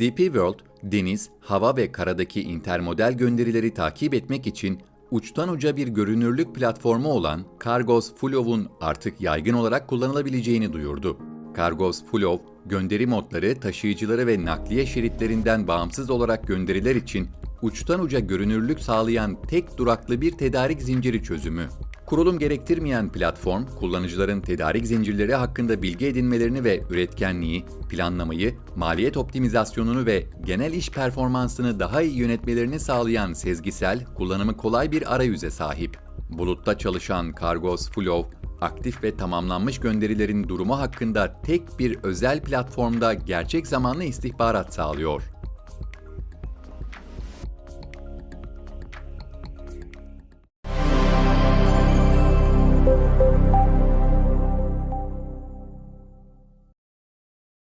DP World, deniz, hava ve karadaki intermodal gönderileri takip etmek için uçtan uca bir görünürlük platformu olan Cargos Flow'un artık yaygın olarak kullanılabileceğini duyurdu. Cargos Flow, gönderi modları taşıyıcıları ve nakliye şeritlerinden bağımsız olarak gönderiler için uçtan uca görünürlük sağlayan tek duraklı bir tedarik zinciri çözümü. Kurulum gerektirmeyen platform, kullanıcıların tedarik zincirleri hakkında bilgi edinmelerini ve üretkenliği, planlamayı, maliyet optimizasyonunu ve genel iş performansını daha iyi yönetmelerini sağlayan sezgisel, kullanımı kolay bir arayüze sahip. Bulutta çalışan Cargos Flow, aktif ve tamamlanmış gönderilerin durumu hakkında tek bir özel platformda gerçek zamanlı istihbarat sağlıyor.